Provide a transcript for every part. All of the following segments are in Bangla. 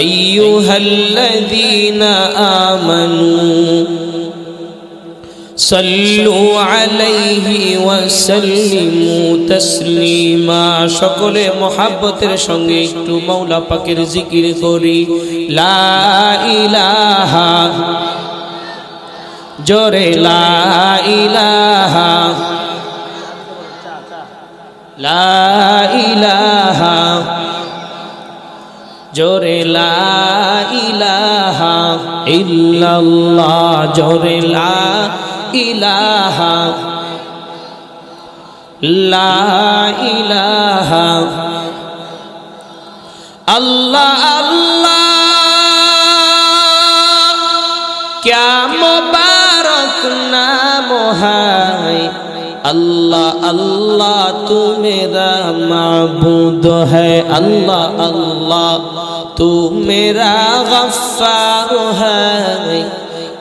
أيها الذين آمنوا صلوا عليه وسلموا تسليما شكل محبت رشنگي تو مولا پاکر ذکر کری لا إله جور لا إله لا إله জোরে ইলাহা ইল্লাল্লাহ জোরে ইলাহা আল্লাহ আল্লাহ। ক্যা মোবারক না মোহায় আল্লাহ আল্লাহ তু মেরা মাবুদ হে। আল্লাহ আল্লাহ তু মেরা গফার হ্যাঁ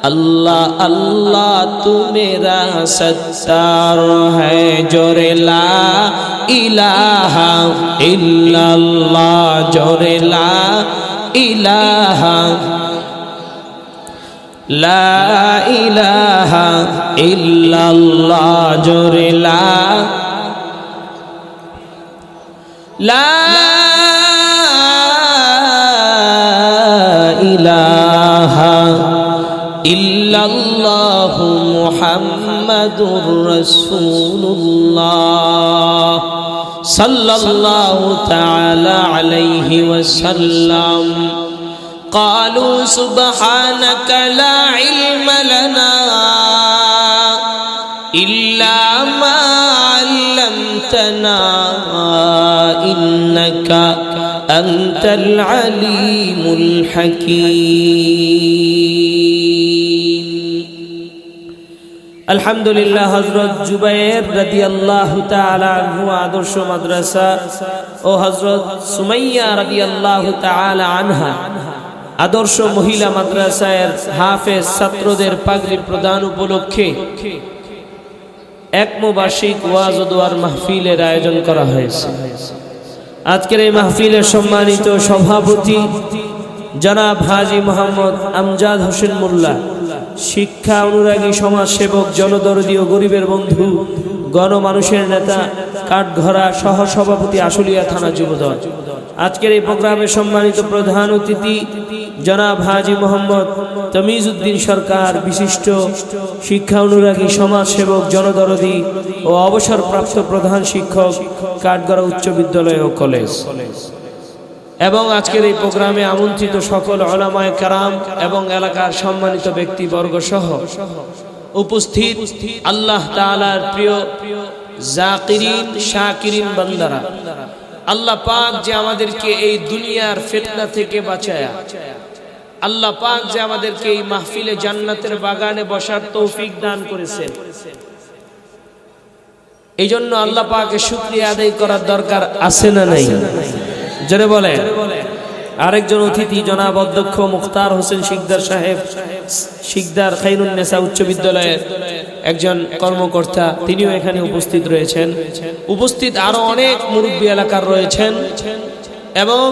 আল্লাহ আল্লাহ তু মেরা সত্তার হে। জোরেলা ইলাহা ইল্লাল্লাহ জোরেলা ইলাহা لا إله إلا الله جر لا. لا إله إلا الله محمد رسول الله صلى الله تعالى عليه وسلم عليه وسلم. قالوا سبحانك لا علم لنا إلا ما علمتنا إنك أنت العليم الحكيم আলহামদুলিল্লাহ হজরত জুবাইর রাদি আল্লাহ আনহু আদর্শ মাদ্রাসা ও হজরত সুমাইয়া রাদি আল্লাহ আনহা আদর্শ মহিলা মাদ্রাসায়ের হাফেজ ছাত্রদের পাগড়ি প্রদান উপলক্ষে একমবার্ষিক ওয়াজ দোয়ার মাহফিলের আয়োজন করা হয়েছে। আজকের এই মাহফিলের সম্মানিত সভাপতি জনাব হাজি মোহাম্মদ আমজাদ হোসেন মোল্লা, শিক্ষা অনুরাগী সমাজ সেবক জনদরদী ও গরিবের বন্ধু, গণমানুষের নেতা কাঠঘরা সহ সভাপতি আশুলিয়া থানা যুবদল। আজকের এই প্রোগ্রামে সম্মানিত প্রধান অতিথি জনাব হাজি মোহাম্মদ তমিজউদ্দিন সরকার, বিশিষ্ট শিক্ষা অনুরাগী সমাজ সেবক জনদরদী ও অবসরপ্রাপ্ত প্রধান শিক্ষক, কাঠগড়া উচ্চ বিদ্যালয় ও কলেজ। এবং আজকের এই প্রোগ্রামে আমন্ত্রিত সকল অলামায় কারাম এবং এলাকার সম্মানিত ব্যক্তিবর্গ সহ উপস্থিত আল্লাহ তাআলার প্রিয় জাকিরিন, শাকিরিন বান্দারা। আল্লাহ পাক যে আমাদেরকে এই দুনিয়ার ফিতনা থেকে বাঁচায়া আল্লাহ পাক যে আমাদেরকে এই মাহফিলে জান্নাতের বাগানে বসার তৌফিক দান করেছেন। এই জন্য আল্লাহ পাকে শুক্রিয়া আদায় করার দরকার আছে না নাই? জোরে বলে আরেকজন অতিথি জনাব অধ্যক্ষ মুখতার হোসেন শিকদার সাহেব, শিকদার খাইরুন্নেসা উচ্চ বিদ্যালয়ের একজন কর্মকর্তা, তিনিও এখানে উপস্থিত রয়েছেন। উপস্থিত আরও অনেক মুরব্বী এলাকার রয়েছেন এবং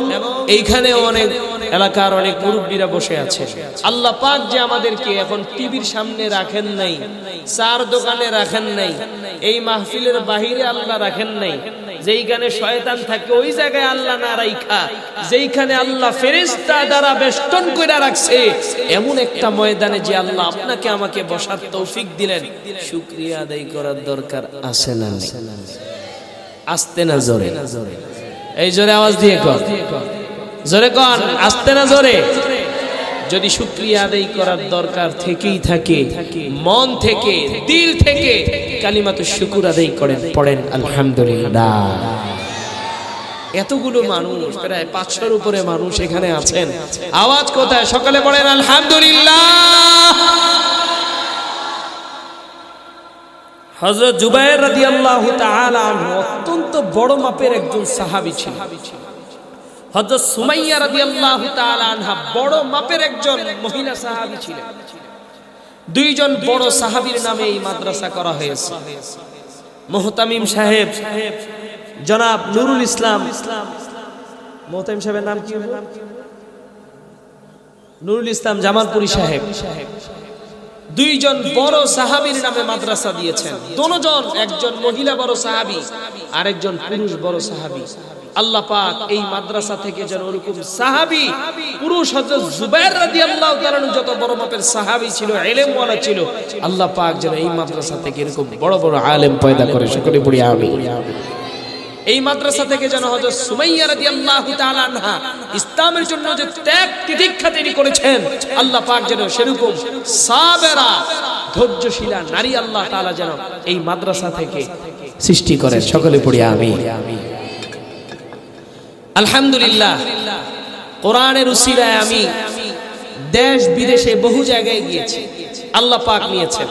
এইখানে অনেক এলাকার অনেক মুরব্বীরা বসে আছে। আল্লাহ পাক যে আমাদেরকে এখন টিভির সামনে রাখেন নাই, চার দোকানে রাখেন নাই, এই মাহফিলের বাহিরে আল্লাহ রাখেন নাই। যেইখানে শয়তান থাকে, ওই জায়গায় আল্লাহ না রাইখা। যেইখানে আল্লাহ ফেরেশতা দ্বারা বেষ্টন কইরা রাখছে, এমন একটা ময়দানে যে আল্লাহ আপনাকে আমাকে বসার তৌফিক দিলেন। শুকরিয়া আদায় করার দরকার আছে না? আসতে না জোরে? এই জোরে আওয়াজ দিয়ে কর জোরে কন, আসতে না জোরে? যদি শুক্রিয়া আদায় করার দরকার থেকেই থাকে, মন থেকে, দিল থেকে, কালিমাত শুকুর আদায় করেন, পড়েন, আলহামদুলিল্লাহ। এতগুলো মানুষ, প্রায় পাঁচশোর উপরে মানুষ এখানে আছেন। আওয়াজ কোথায়? সকালে পড়েন, আলহামদুলিল্লাহ। হজরত জুবাইর রাদিয়াল্লাহু তাআলা অত্যন্ত বড় মাপের একজন সাহাবী ছিলেন। হযরত সুমাইয়া রাদিয়াল্লাহু তাআলা আনহা বড় মাপের একজন মহিলা সাহাবী ছিলেন। দুইজন বড় সাহাবীর নামে এই মাদ্রাসা করা হয়েছে। মোহতামিম সাহেব, জনাব নুরুল ইসলাম। মোহতামিম সাহেবের নাম কি নুরুল ইসলাম জামালপুরি সাহেব। দুইজন বড় সাহাবীর নামে মাদ্রাসা দিয়েছেন। দোনোজন একজন মহিলা বড় সাহাবী, আরেকজন পুরুষ বড় সাহাবী। আল্লাহ পাক এই মাদ্রাসা থেকে যেন ওরকম সাহাবী, পুরুষ হযরত জুবাইর রাদিয়াল্লাহু তাআলা যত বড় মাপের সাহাবী ছিল, ইলমওয়ালা ছিল, আল্লাহ পাক যেন এই মাদ্রাসা থেকে এরকম বড় বড় আলেম পয়দা করে, সকলে পড়ি আমিন। এই মাদ্রাসা থেকে যেন হযরত সুমাইয়া রাদিয়াল্লাহু তাআলা আনহা ইসলামের জন্য যে ত্যাগ তিতিক্ষা তিনি করেছেন, আল্লাহ পাক যেন সেরকম সাবেরা, ধৈর্যশীলা নারী আল্লাহ তাআলা যেন এই মাদ্রাসা থেকে সৃষ্টি করেন, সকলে পড়ি আমিন। আলহামদুলিল্লাহ, কোরআনের উসিলায় আমি দেশ বিদেশে বহু জায়গায় গিয়েছি। আল্লাহ পাক নিয়েছেন।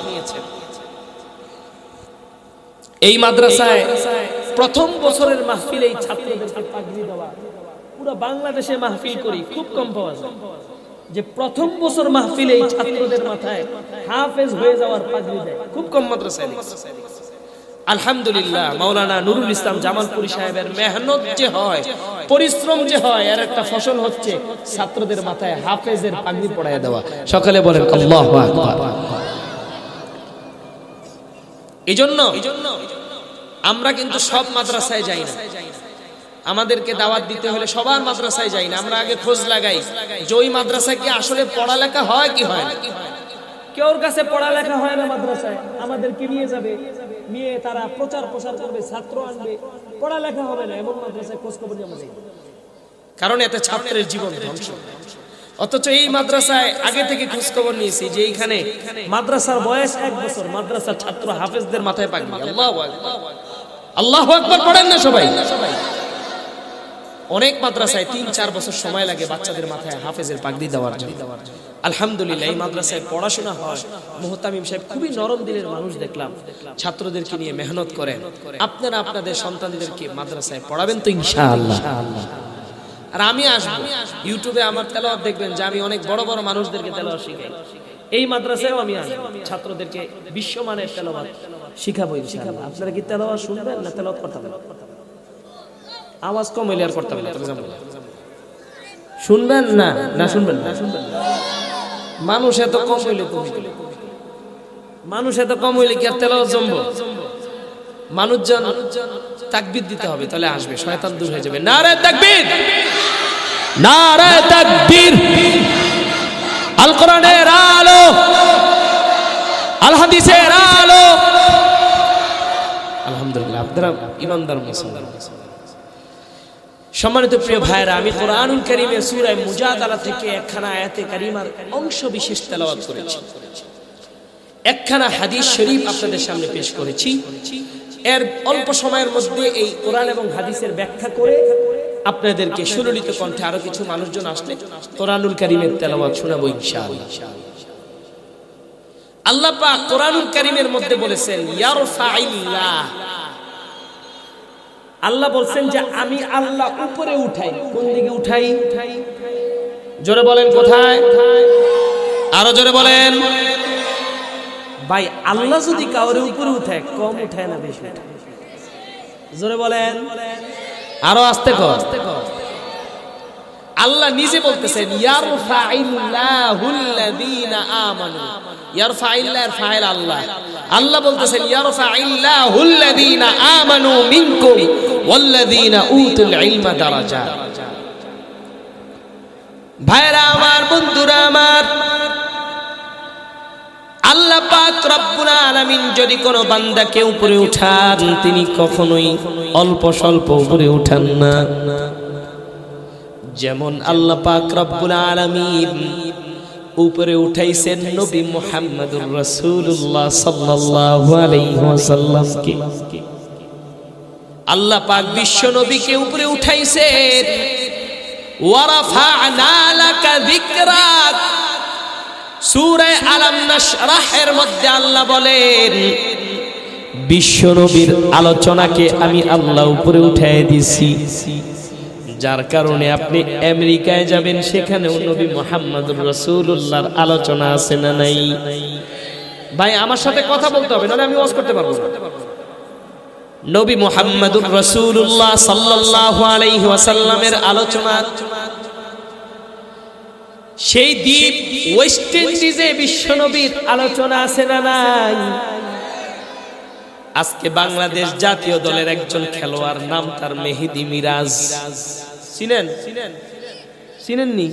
এই মাদ্রাসায় প্রথম বছরের মাহফিল এই ছাত্রদেরকে পাগড়ি দেওয়া। পুরো বাংলাদেশে মাহফিল করি, খুব কম পাওয়া যায়। যে প্রথম বছর মাহফিলে এই ছাত্রদের মাথায় হাফেজ হয়ে যাওয়ার পাগড়ি দেয়, খুব কম মাদ্রাসায়। আলহামদুলিল্লাহ, মাওলানা নুরুল ইসলাম জামালপুরি সাহেবের মেহনত যে হয়, পরিশ্রম যে হয়, এর একটা ফসল হচ্ছে ছাত্রদের মাথায় হাফেজের পাগড়ি পড়ায় দেওয়া। সকালে বলেন, আল্লাহু আকবার। এই জন্য আমরা কিন্তু সব মাদ্রাসায় যাই না। আমাদেরকে দাওয়াত দিতে হলে সবার মাদ্রাসায় যাই না। আমরা আগে খোঁজ লাগাই যে ওই মাদ্রাসায় কি আসলে পড়ালেখা হয় কি হয় না। কেউর কাছে পড়ালেখা হয় না মাদ্রাসায়, আমাদেরকে নিয়ে যাবে। নিয়ে তারা প্রচার প্রসার করবে, ছাত্র আনবে। পড়ালেখা হবে না, এমন মাদ্রাসায় খোঁজ খবর নিয়ে। কারণ এতে ছাত্রের জীবন ধ্বংস। অথচ এই মাদ্রাসায় আগে থেকে খোঁজ খবর নিয়েছি যে এইখানে মাদ্রাসার বয়স এক বছর, মাদ্রাসার ছাত্র হাফেজদের মাথায় পাকবে আল্লাহ আল্লাহ আকবার, পড়েন না সবাই। অনেক মাদ্রাসায় তিন, চার বছর সময় লাগে বাচ্চাদের মাথায় হাফেজের পাগড়ি দেওয়ার জন্য। আলহামদুলিল্লাহ, এই মাদ্রাসায় পড়াশোনা হয়। মোহতামিম সাহেব খুবই নরম দিলের মানুষ দেখলাম। ছাত্রদেরকে নিয়ে মেহনত করেন। আপনারা আপনাদের সন্তানদেরকে মাদ্রাসায় পড়াবেন তো ইনশাআল্লাহ। আর আমি আসব। ইউটিউবে আমার তেলাওয়াত দেখবেন যে আমি অনেক বড় বড় মানুষদেরকে তেলাওয়াত শিখাই। এই মাদ্রাসায়ও আমি আসব। ছাত্রদেরকে বিশ্বমানের তেলাওয়াত শিখাবো ইনশাআল্লাহ। আপনারা কি তেলাওয়াত শুনবেন না তেলাওয়াত করতে আওয়াজ কম হইলে আর করতে হবে না না। শুনবেন না? না, শুনবেন না। শুনবেন না মানুষ এত কম হইলে মানুষ এত কম হইলে কি আর তেলাওয়াত জমবো? মানুষজন তাকবিদ দিতে হবে, তাহলে আসবে। শয়তান দূর হয়ে যাবে। না নারে তাকবীর! নারে তাকবীর! আল কোরআনের আলো, আল হাদিসের আলো। আলহামদুলিল্লাহ, আপনারা ইমানদার মুসলমান। সম্মানিত প্রিয় ভাইরা আমি কোরআনুল কারীমের সূরা মুজাদালা থেকে একখানা আয়াতে কারিমার অংশ বিশেষ তেলাওয়াত করেছি। একখানা হাদিস শরীফ আপনাদের সামনে পেশ করেছি। এর অল্প সময়ের মধ্যে এই কোরআন এবং হাদিসের ব্যাখ্যা করে আপনাদেরকে সুললিত কণ্ঠে আরও কিছু মানুষজন আসলে কোরআনুল কারীমের তেলাওয়াত শোনাবো ইনশাআল্লাহ। আল্লাহ পাক কোরআনুল কারীমের মধ্যে বলেছেন ইয়ারফাইল্লাহ আল্লাহ বলছেন যে আমি আল্লাহ উপরে উঠাই। কোন দিকে উঠাই? জোরে বলেন কোথায়? আরও জোরে বলেন। ভাই, আল্লাহ যদি কাউরে উপরে উঠায়, কম উঠায় না বেশি উঠায়? জোরে বলেন। আরও আস্তে কর। আল্লাহ নিজে বলতেছেন আমানু। আল্লাহ। বলতেছেন আমানু মিনকুম উতুল ভাইরা আমার, বন্ধুরা আমার, আল্লাহ পাক রব্বুল আলামিন যদি কোনো বান্দাকে উপরে উঠান, তিনি কখনোই অল্প স্বল্প উপরে উঠান না। যেমন আল্লাহ পাক রব্বুল আলামিন উপরে উঠাইছেন নবী মুহাম্মদুর রাসূলুল্লাহ সাল্লাল্লাহু আলাইহি ওয়াসাল্লামকে। আল্লাহ পাক বিশ্ব নবীকে উপরে উঠাইছেন। ওয়ারাফা'না লাকা যিকরাক সূরা আলাম নাশরাহের মধ্যে আল্লাহ বলেন, বিশ্ব নবীর আলোচনাকে আমি আল্লাহ উপরে উঠাই দিছি। যার কারণে আপনি আমেরিকায় যাবেন, সেখানেও নবী মোহাম্মদুর রসুল্লাহর আলোচনা আছে না নাই? ভাই, আমার সাথে কথা বলতে হবে, নাহলে আমি ওয়াজ করতে পারব না। নবী মোহাম্মদুর রসুল্লাহ সাল্লাল্লাহু আলাইহি ওয়াসাল্লামের আলোচনা, সেই দ্বীপ ওয়েস্ট ইন্ডিজে বিশ্বনবীর আলোচনা আছে না নাই? আজকে বাংলাদেশ জাতীয় দলের একজন খেলোয়াড়, নাম তার মেহেদি মিরাজ। চিনেন? চিনেননি?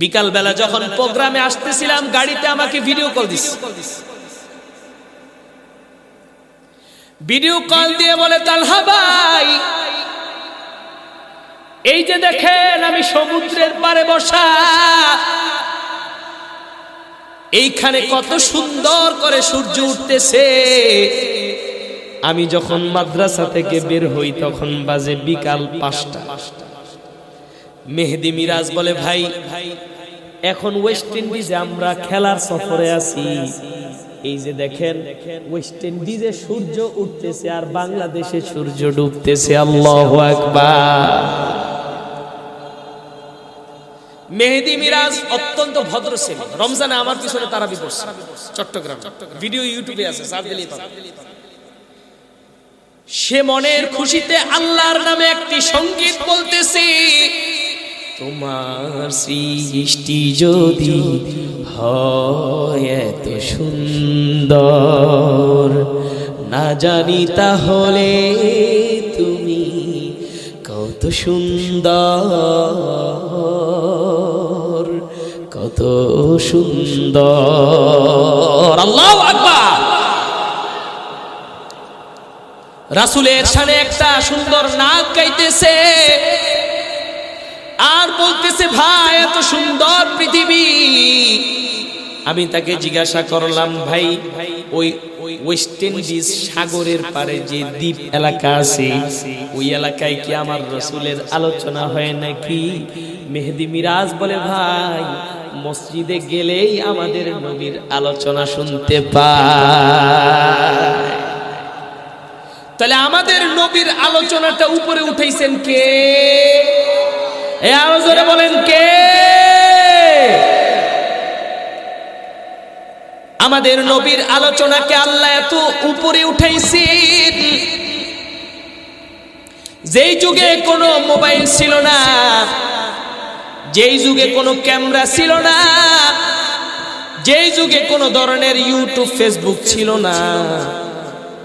বিকাল বেলা যখন প্রোগ্রামে আসতেছিলাম, গাড়িতে আমাকে ভিডিও কল দিস ভিডিও কল দিয়ে বলে, তালহা ভাই, এই যে দেখেন, আমি সমুদ্রের পারে বসা এইখানে কত সুন্দর করে সূর্য উঠতেছে। আমি যখন মাদ্রাসা থেকে বের হই তখন বাজে বিকাল পাঁচটা। মেহেদি মিরাজ বলে, ভাই, এখন ওয়েস্ট ইন্ডিজে আমরা খেলার সফরে আছি। এই যে দেখেন ওয়েস্ট ইন্ডিজে সূর্য উঠতেছে আর বাংলাদেশে সূর্য ডুবতেছে। আল্লাহ আকবার। মেহেদি মিরাজ অত্যন্ত ভদ্র ছিল রমজানে আমার পিছনে তারা বিপর্স চট্টগ্রাম। ভিডিও ইউটিউবে আছে সে মনের খুশিতে আল্লাহর নামে একটি সংগীত বলতেছে, তোমার সৃষ্টি যদি হয় এত সুন্দর, না জানি তাহলে কত সুন্দর কত সুন্দর। আল্লাহ আকবার! রাসুলের সানে একটা সুন্দর নাক গাইতেছে আর বলতেছে, ভাই, এত সুন্দর পৃথিবী আমি তাকে জিজ্ঞাসা করলাম, ভাই, ওই ওয়েস্ট ইন্ডিজ সাগরের পারে যে দ্বীপ এলাকা আছে, ওই এলাকায় কি আমার রসুলের আলোচনা হয় নাকি? মেহেদি মিরাজ বলে, ভাই, মসজিদে গেলেই আমাদের নবীর আলোচনা শুনতে পায়। তাহলে আমাদের নবীর আলোচনাটা উপরে উঠাইছেন কে? এ জোরে বলেন কে? আমাদের নবীর আলোচনাকে আল্লাহ এত উপরে উঠাইছেন। যেই যুগে কোনো মোবাইল ছিল না, যেই যুগে কোনো ক্যামেরা ছিল না, যেই যুগে কোনো ধরনের ইউটিউব, ফেসবুক ছিল না।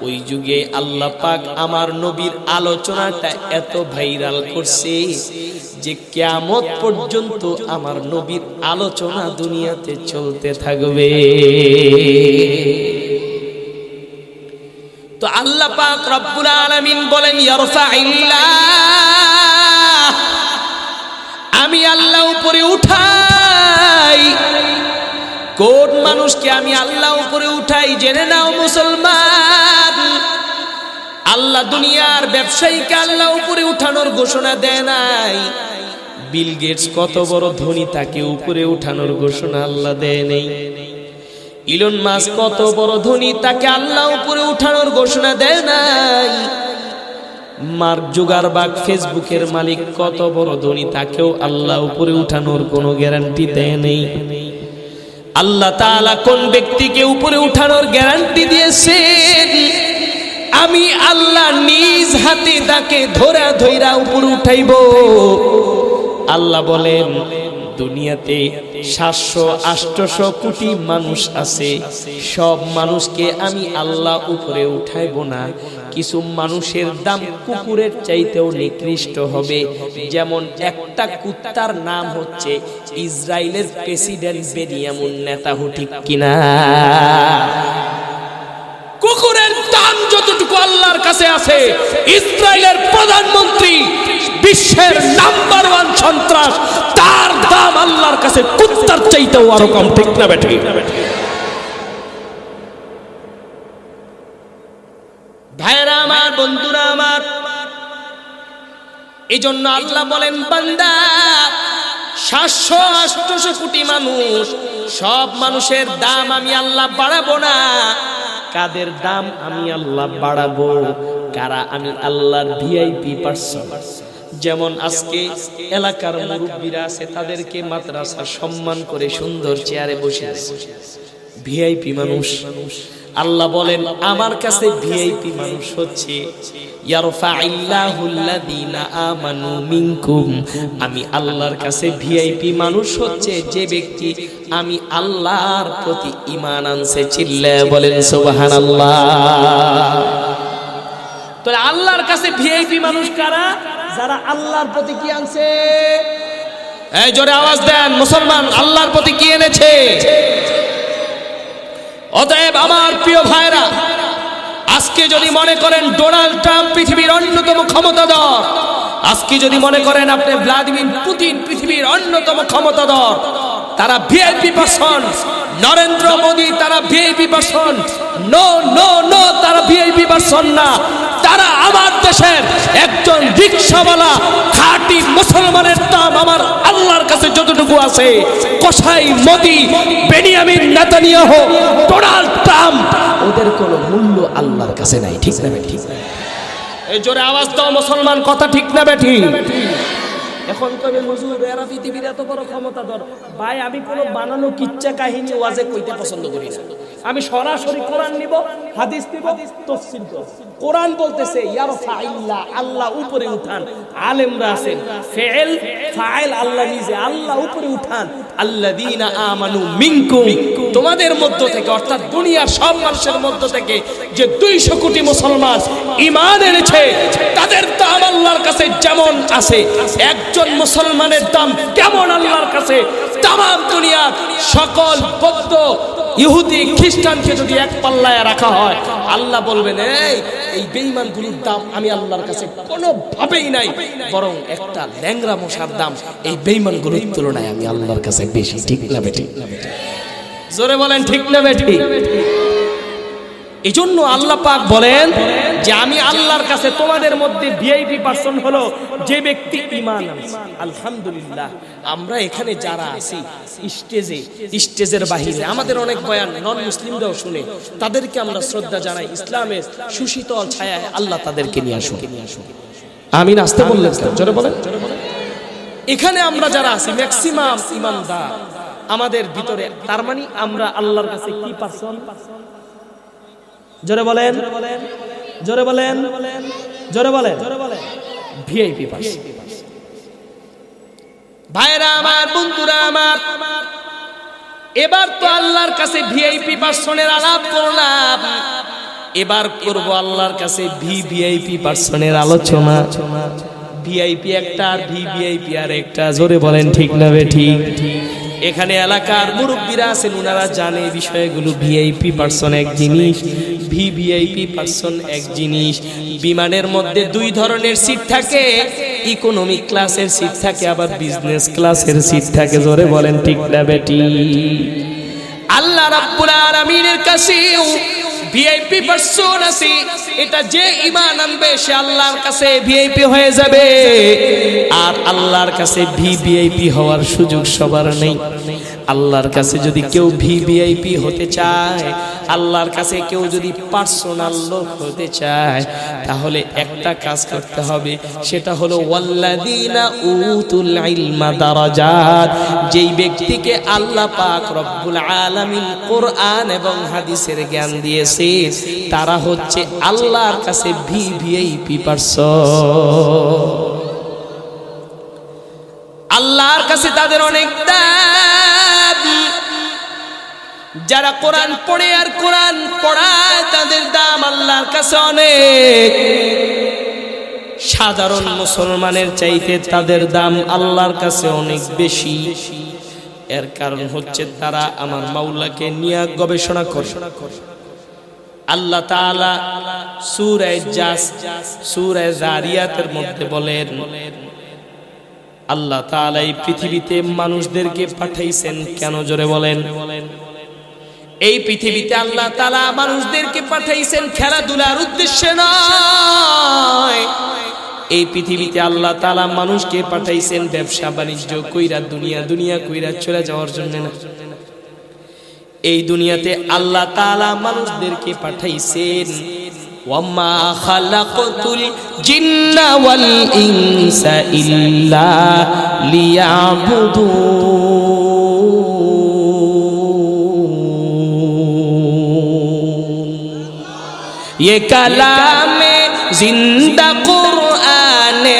ওই যুগে আল্লাহ পাক আমার নবীর আলোচনাটা এত ভাইরাল করছে যে কেয়ামত পর্যন্ত আমার নবীর আলোচনা দুনিয়াতে চলতে থাকবে। তো আল্লাহ পাক রব্বুল আলামিন বলেন আমি আল্লাহ উপরে উঠাই। কোন মানুষকে আমি আল্লাহ উপরে উঠাই, জেনে নাও মুসলমান। আল্লাহ দুনিয়ার ব্যবসায়ীকে আল্লাহ উপরে উঠানোর ঘোষণা দেয় নাই। বিল গেটস কত বড় ধনী তাকে উপরে উঠানোর ঘোষণা আল্লাহ দেয় নেই। ইলন মাস কত বড় ধনী তাকে আল্লাহ উপরে উঠানোর ঘোষণা দেয় নাই। মার্ক জুগারবাগ ফেসবুকের মালিক কত বড় ধনী তাকেও আল্লাহ উপরে উঠানোর কোনো গ্যারান্টি দেয় নেই। আল্লাহ তাআলা কোন ব্যক্তিকে উপরে উঠানোর গ্যারান্টি দিয়েছেন? আমি আল্লাহ নিজ হাতে তাকে ধরা ধইরা উপরে উঠাইব। আল্লাহ বলেন, দুনিয়াতে সাতশো আষ্টশো কোটি মানুষ আছে। সব মানুষকে আমি আল্লাহ উপরে উঠাইব না। কিছু মানুষের দাম কুকুরের চাইতেও নিকৃষ্ট হবে। যেমন একটা কুত্তার নাম হচ্ছে ইসরায়েলের প্রেসিডেন্ট বেনিয়ামুন নেতাহু, ঠিক কিনা? কুকুরের দাম যতটুকু আল্লাহর কাছে আছে, ইসরায়েলের প্রধানমন্ত্রী বিশ্বের নাম্বার ওয়ান সন্ত্রাস, তার দাম আল্লাহর কাছে কুত্তার চাইতেও আরও কম, ঠিক না বেঠে? ভাইরা আমার, বন্ধুরা আমার এই জন্য আল্লাহ বলেন, বান্দা সাতশো আষ্টশো কোটি মানুষ, সব মানুষের দাম আমি আল্লাহ বাড়াবো না। কাদের দাম আমি আল্লাহ বাড়াবো? কারা আমি আল্লাহর ভিআইপি পার্সন যেমন আজকে এলাকার মুরব্বীরা আছে, তাদেরকে মাদ্রাসা সম্মান করে সুন্দর চেয়ারে বসে আছে। ভিআইপি মানুষ। আল্লাহ বলেন, আমার কাছে ভিআইপি মানুষ হচ্ছে আমি আল্লাহর কাছে ভিআইপি মানুষ হচ্ছে, যে ব্যক্তি আমি আল্লাহর প্রতি ঈমান আনছে চিল্লা বলেন, সুবহানাল্লাহ। তাহলে আল্লাহর কাছে ভিআইপি মানুষ কারা? যারা আল্লাহর প্রতি কি আনছে? এই জোরে আওয়াজ দেন, মুসলমান, আল্লাহর প্রতি কি এনেছে? অতএব আমার প্রিয় ভাইরা, আজকে যদি মনে করেন ডোনাল্ড ট্রাম্প পৃথিবীর অন্যতম ক্ষমতাধর, আজকে যদি মনে করেন আপনি ভ্লাদিমির পুতিন পৃথিবীর অন্যতম ক্ষমতাধর, তারা ভিআইপি পার্সন, নরেন্দ্র মোদী তারা VIP person, no no no, তারা ভিআইপি পার্সন না। তারা আমার দেশের একজন রিক্সাওয়ালা, খাঁটি মুসলমানের দাম আমার আল্লাহর কাছে যতটুকু আছে, কসাই, Modi, Benjamin, Netanyahu, Donald Trump, ওদের কোনো মূল্য আল্লাহর কাছে নাই, ঠিক না ঠিক এই জোরে আওয়াজ দাও, মুসলমান, কথা ঠিক না বেঠি? এখন কবে হুজুর, এরা পৃথিবীর এত বড় ক্ষমতাধর। ভাই, আমি কোনো বানানো কিচ্ছা কাহিনী, ওয়াজে কইতে পছন্দ করি না। আমি সরাসরি কোরআন নিব, হাদিস নিব, তফসিল কোরআন বলতেছে, ইয়ার ফাইল্লা, আল্লাহ উপরে উঠান। আলেমরা আছেন ফেল ফাইল আল্লাহ নিজে, আল্লাহ উপরে উঠান। আল্লাযীনা আমানু মিনকুম, তোমাদের মধ্য থেকে, অর্থাৎ দুনিয়ার সব মানুষের মধ্য থেকে, যে 200 কোটি মুসলমান ঈমান এনেছে, তাদের দাম আল্লাহর কাছে যেমন আছে, একজন মুসলমানের দাম কেমন আল্লাহর কাছে? তাম দুনিয়ার সকল বৌদ্ধ ইহুদি খ্রিস্টানকে যদি এক পাল্লায় রাখা হয়, আল্লাহ বলবেন, এই এই বেঈমানগুলোর দাম আমি আল্লাহর কাছে কোনোভাবেই নাই, বরং একটা ল্যাংরা মশার দাম এই বেঈমানগুলোর তুলনায় আমি আল্লাহর কাছে বেশি। ঠিক না বেটি জোরে বলেন, ঠিক না বেটি এই জন্য আল্লাহ পাক বলেন যে আমি আল্লাহর কাছে তোমাদের মধ্যে ভিআইপি পার্সন হলো যে ব্যক্তি ইমান আলহামদুলিল্লাহ, আমরা এখানে যারা আছি, স্টেজে, স্টেজের বাহিরে, আমাদের অনেক বয়ান নন মুসলিমরাও শুনে, তাদেরকে আমরা শ্রদ্ধা জানাই, ইসলামের সুশীতল ছায়ায় আল্লাহ তাদেরকে নিয়ে আসুন। আমিন, আসতে বললেন? জোরে বলেন। এখানে আমরা যারা আছি ম্যাক্সিমাম ইমানদার, আমাদের ভিতরে, তার মানে আমরা আল্লাহর কাছে কি পার্সন জোরে বলেন। জোরে বলেন। জোরে বলেন। VIP pass. ভাইরা আমার, বন্ধুরা আমার, এবার তো আল্লাহর কাছে ভিআইপি পার্সনের আলাপ করলাম। এবার করব আল্লাহর কাছে ভি ভিআইপি পার্সনের আলোচনা। ভিআইপি একটা আর ভি ভিআইপি আর একটা। জোরে বলেন, ঠিক না বে, ঠিক? এখানে এলাকার মুরব্বীরা আছেন ওনারা জানে বিষয়গুলো। ভিআইপি পার্সন এক জিনিস ভিভিআইপি পার্সন এক জিনিস। বিমানের মধ্যে দুই ধরনের সিট থাকে ইকোনমিক ক্লাসের সিট থাকে, আবার বিজনেস ক্লাসের সিট থাকে। জোরে বলেন, ঠিক না বেটি? আল্লাহ রাব্বুল আলামিনের কাছেও ভিআইপি পার্সন আছে, এটা যে ঈমান আনবে, সে আল্লাহর কাছে ভিআইপি হয়ে যাবে। আর আল্লাহর কাছে ভি ভিআইপি হওয়ার সুযোগ সবার নেই। আল্লাহর কাছে যদি কেউ ভি ভিআইপি হতে চায়, আল্লাহর কাছে কেউ যদি পার্সোনাল লোক হতে চায়, তাহলে একটা কাজ করতে হবে, সেটা হলো ওয়াল্লাযীনা উতুল ইলমা দারাজাত, যেই ব্যক্তিকে আল্লাহ পাক রব্বুল আলামিন কোরআন এবং হাদিসের জ্ঞান দিয়েছে তারা হচ্ছে আল্লাহর কাছে ভিভিআইপি পার্সন। আল্লাহর কাছে তাদের অনেক দাম যারা কোরআন পড়ে আর কোরআন পড়ায়, তাদের দাম আল্লাহর কাছে অনেক। সাধারণ মুসলমানের চাইতে তাদের দাম আল্লাহর কাছে অনেক বেশি। এর কারণ হচ্ছে তারা আমার মাওলাকে নিয়ে গবেষণা করে। আল্লাহ তাআলা সূরা জাস জারিয়াতের মধ্যে বলেন, আল্লাহ তাআলা এই পৃথিবীতে মানুষদেরকে পাঠাইছেন কেন জোরে বলেন? এই পৃথিবীতে আল্লাহ তালা মানুষদেরকে পাঠাইছেন খেলাধুলার উদ্দেশ্যে নয়। এই পৃথিবীতে আল্লাহ তালা মানুষকে পাঠাইছেন ব্যবসা বাণিজ্য কইরা দুনিয়া দুনিয়া কইরা চলে যাওয়ার জন্য না। এই দুনিয়াতে আল্লাহ তাআলা মানুষদেরকে পাঠাইছেন ওয়াম্মা খালাকতুল জিন্না ওয়াল ইনসা ইল্লা লিয়াবুদুন ये कलाम जिंदा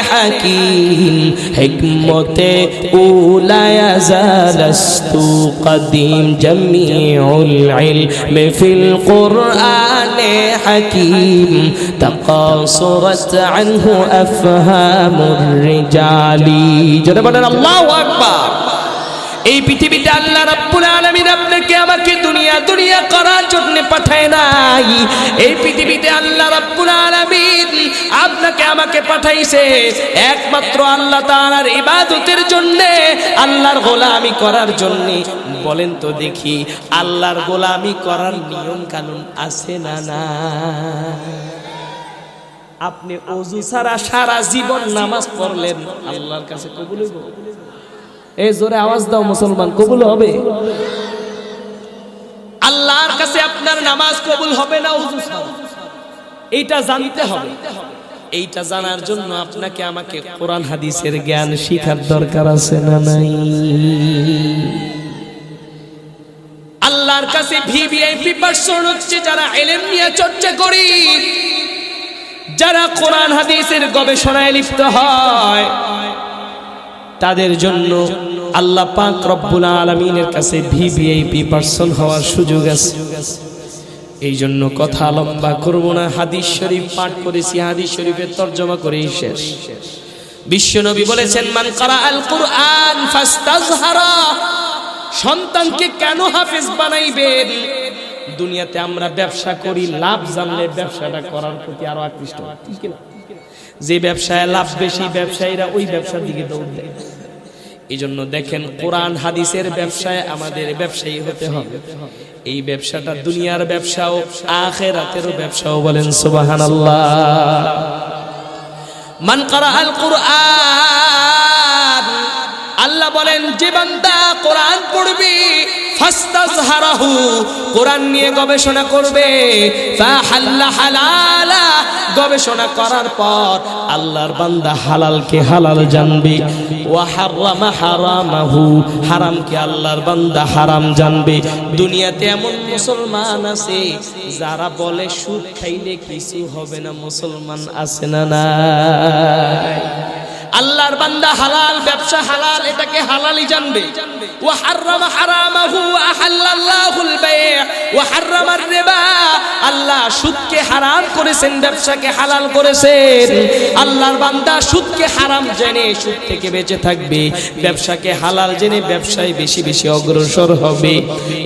حكيم. حكمة أولى يزالست قديم جميع العلم في القرآن حكيم. تقاصرت عنه أفهام الرجال. جربنا الله أكبر. এই পৃথিবীতে আল্লাহ রাব্বুল আলামিন আপনাকে আমাকে দুনিয়া দুনিয়া করার জন্য পাঠায় নাই। এই পৃথিবীতে আল্লাহ রাব্বুল আলামিন আপনাকে আমাকে পাঠাইছে একমাত্র আল্লাহ তাআলার ইবাদতের জন্য, আল্লাহর গোলামি করার জন্য। বলেন তো দেখি, আল্লাহর গোলামি করার নিয়ম কানুন আছে না না আপনি অজু ছাড়া সারা জীবন নামাজ পড়লেন, আল্লাহর কাছে কবুল হইব? এই জোরে আওয়াজ দাও, মুসলমান, কবুল হবে? আল্লাহর কাছে আপনার নামাজ কবুল হবে না এইটা জানতে হবে। এইটা জানার জন্য আপনাকে আমাকে কোরআন, হাদিসের জ্ঞান শিখার দরকার আছে না নাই? আল্লাহর কাছে ভিভিআইপি পার্সন হচ্ছে যারা এলেম নিয়ে চর্চা করি, যারা কোরআন, হাদিসের গবেষণায় লিপ্ত হয়। তাদের জন্য আল্লাহ পাক রব্বুল আলমিনের কাছে ভিভিআইপি পার্সন হওয়ার সুযোগ আছে। এই জন্য কথা লম্বা করব না, হাদিস শরীফ পাঠ করেছি, হাদিস শরীফের তর্জমা করেই শেষ। বিশ্বনবী বলেছেন, মান কারা আল কুরআন ফাস্তাজহারা, সন্তানকে কেন হাফেজ বানাইবেন? দুনিয়াতে আমরা ব্যবসা করি, লাভ জানলে ব্যবসাটা করার প্রতি আরও আকৃষ্ট ঠিক না? যে ব্যবসায় লাভ বেশি, ব্যবসায়ীরা ওই ব্যবসার দিকে দৌড় দেয়। এই জন্য দেখেন কোরআন, হাদিসের ব্যবসায় আমাদের ব্যবসায়ী হতে হবে। এই ব্যবসাটা দুনিয়ার ব্যবসাও, আখেরাতেরও ব্যবসাও বলেন সুবাহান মান করা আল কুরআন, আল্লাহ বলেন, যে বান্দা কোরআন পড়বে ফাস্তাজহারাহু, কোরআন নিয়ে গবেষণা করবে। হালালা, গবেষণা করার পর আল্লাহর বান্দা হালালকে হালাল জানবে। ওয়া হারামা হারামাহু, হারামকে আল্লাহর বান্দা হারাম জানবে। দুনিয়াতে এমন মুসলমান আছে, যারা বলে, সুদ খাইলে কিছু হবে না, মুসলমান আছে না নাই? আল্লাহর বান্দা হালাল ব্যবসা হালাল এটাকে হালালই জানবে। ওয়া হাররামা হারামাহু আল্লাহ সুদকে হারাম করেছেন, ব্যবসাকে হালাল করেছেন। আল্লাহর বান্দা সুদকে হারাম জেনে সুদ থেকে বেঁচে থাকবে। ব্যবসাকে হালাল জেনে ব্যবসায় বেশি বেশি অগ্রসর হবে।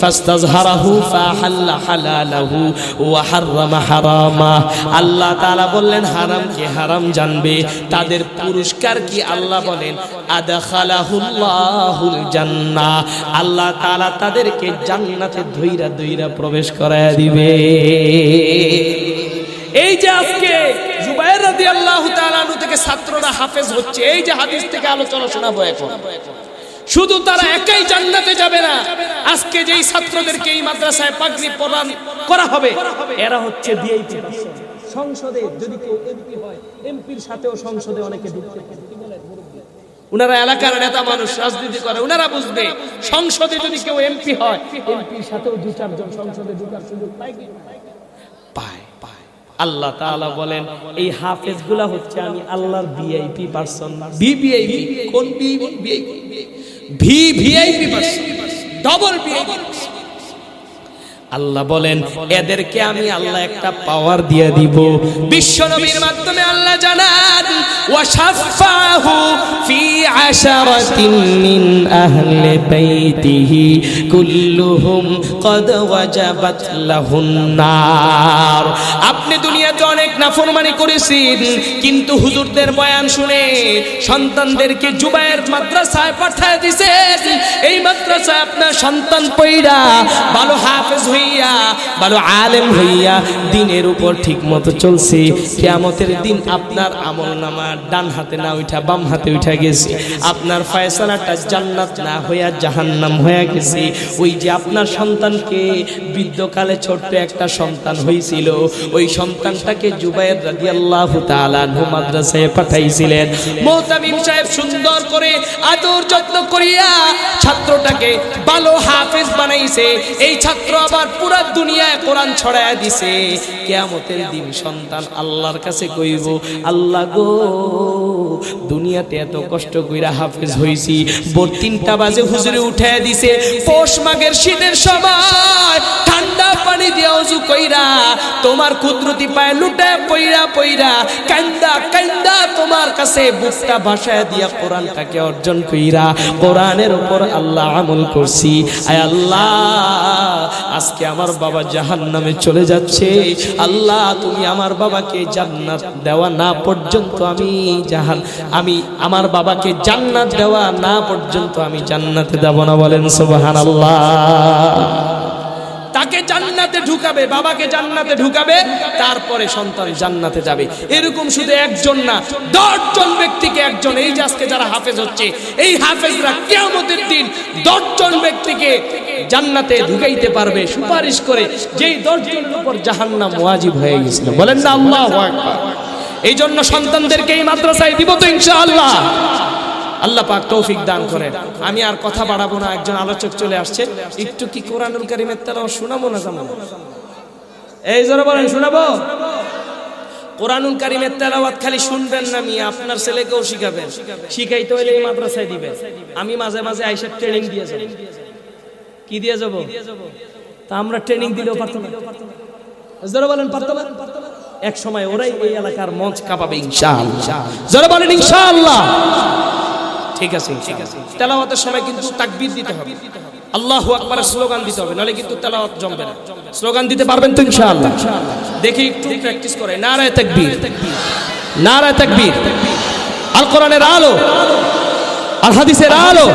ফাহাল্লা হালালাহু ওয়া হারামা। আল্লাহ তাআলা বললেন হারামকে হারাম জানবে? তাদের পুরস্কার কি আল্লাহ বলেন? আদাখালাহুল্লাহুল জান্নাহ আল্লাহ তাআলা তাদেরকে জান্নাতে ধইরা ধইরা প্রবেশ করায় দিবে। এই যে আজকে জুবাইর আনহু থেকে ছাত্ররা হাফেজ হচ্ছে এই যে হাদিস থেকে আলোচনা শোনাবো এখন। শুধু তারা একাই জান্নাতে যাবে না আজকে যেই ছাত্রদেরকে এই মাদ্রাসায় পাগড়ি প্রদান করা হবে এরা হচ্ছে ভিআইপি সংসদে যদি কেউ এমপি হয় এমপির সাথেও সংসদে অনেকে ঢুকতে উনারা এলাকার নেতা মানুষ রাজনীতি করে উনারা বুঝবে সংসদে যদি কেউ এমপি হয় এমপির সাথেও দু চারজন সংসদে ঢুকার সুযোগ পায় পায়। আল্লাহ তাআলা বলেন, এই হাফেজগুলা হচ্ছে আমি আল্লাহর ভিআইপি পারসন ভিভিআইপি কোন VVIP VVIP person double VIP আল্লাহ বলেন, এদেরকে আমি আল্লাহ একটা পাওয়ার দিয়ে দিব। বিশ্ব নবীর মাধ্যমে আল্লাহ জানান ওয়াশাফাহু ফি আশারাতিন মিন আহলি বাইতিহি, কুল্লুহুম কদ ওয়াজাবাত লাহুন নার। আপনি দুনিয়াতে অনেক নাফরমানি করেছেন কিন্তু হুজুরদের বয়ান শুনে সন্তানদেরকে জুবায়ের মাদ্রাসায় পাঠায় দিয়েছেন এই মাদ্রাসায় আপনার সন্তান পয়রা ভালো হাফেজ হইয়া, ভালো আলেম হইয়া দিনের উপর ঠিক মতো চলছে। কিয়ামতের দিন আপনার আমল নামা ডান হাতে না উঠা বাম হাতে উঠা গেছে। আপনার ফয়সালাটা জান্নাত না হইয়া জাহান্নাম হইয়া গেছে। ওই যে আপনার সন্তানকে বৃদ্ধকালে ছোট্ট একটা সন্তান হয়েছিল ওই সন্তানটাকে জুবাইর রাদিয়াল্লাহু তাআলা আনহু মাদ্রাসায় পাঠাইছিলেন। মোহতামিম সাহেব সুন্দর করে আদর যত্ন করিয়া ছাত্রটাকে ভালো হাফেজ বানাইছে। এই ছাত্র আবার পুরা দুনিয়ায় কোরআন ছড়ায় দিছে। কেয়ামতের দিন সন্তান আল্লাহর কাছে কইব, আল্লাহ গো, দুনিয়াতে এত কষ্ট কইরা হাফেজ হইছি। ভোর তিনটা বাজে হুজুরে উঠায় দিছে, পৌষ মাঘের শীতের সময় ঠান্ডা পানি দিয়ে অজু কইরা তোমার কুদরতি পায়ে লুটায় পইরা পইরা, কান্দা কান্দা তোমার কাছে বুকটা ভাষায় দিয়া কোরআনটাকে অর্জন কইরা কোরআনের উপর আল্লাহ আমল করছি। আয় আল্লাহ, আজকে আমার বাবা জাহান নামে চলে যাচ্ছে। আল্লাহ, তুমি আমার বাবাকে জান্নাত দেওয়া না পর্যন্ত আমি জাহান, আমি আমার বাবাকে জান্নাত দেওয়া না পর্যন্ত আমি জান্নাতে দেব না বলেন সুবহান তাকে জান্নাতে ঢুকাবে, বাবাকে জান্নাতে ঢুকাবে, তারপরে সন্তান জান্নাতে যাবে। এরকম শুধু একজন না, দশজন ব্যক্তিকে একজন, এই যে আজকে যারা হাফেজ হচ্ছে, এই হাফেজরা কেয়ামতের দিন দশজন ব্যক্তিকে জান্নাতে ঢুকাইতে পারবে, সুপারিশ করে যেই দশজনের উপর জাহান্নাম ওয়াজিব হয়ে গেছিল। বলেন না, আল্লাহ এই জন্য সন্তানদেরকে এই মাদ্রাসায় দিব তো ইনশাআল্লাহ। আল্লাহ পাক তৌফিক দান করে। আমি আর কথা বাড়াবো না, একজন আলোচক চলে আসছে। একটু কি কোরআনুল কারিমের তেলাওয়াত শোনাবো না জানো এই জোরে বলেন, শোনাবো? কোরআনুল কারিমের তেলাওয়াত খালি শুনবেন না আমি আপনার ছেলেকেও শিখাবেন। শিখাইতে হইলে এই মাদ্রাসায় দিবেন আমি মাঝে মাঝে আইসা ট্রেনিং দিয়ে যাব। কি দিয়ে যাব? তা আমরা ট্রেনিং দিলেও পারতাম জোরে বলেন পারতাম এক সময় ওরাই এই এলাকার মঞ্চ কাঁপাবে, ইনশাআল্লাহ। জোরে বলেন, ইনশাআল্লাহ। ঠিক আছে তেলাওয়াতের সময় কিন্তু তাকবির দিতে হবে। আল্লাহু আকবার স্লোগান দিতে হবে, নাহলে কিন্তু তেলাওয়াত জমবে না। স্লোগান দিতে পারবেন তো ইনশাআল্লাহ? দেখি একটু প্র্যাকটিস করে। নারায়ে তাকবীর। নারায় তাকবীর। আল কোরআনের আলো। আর হাদিসের আলো।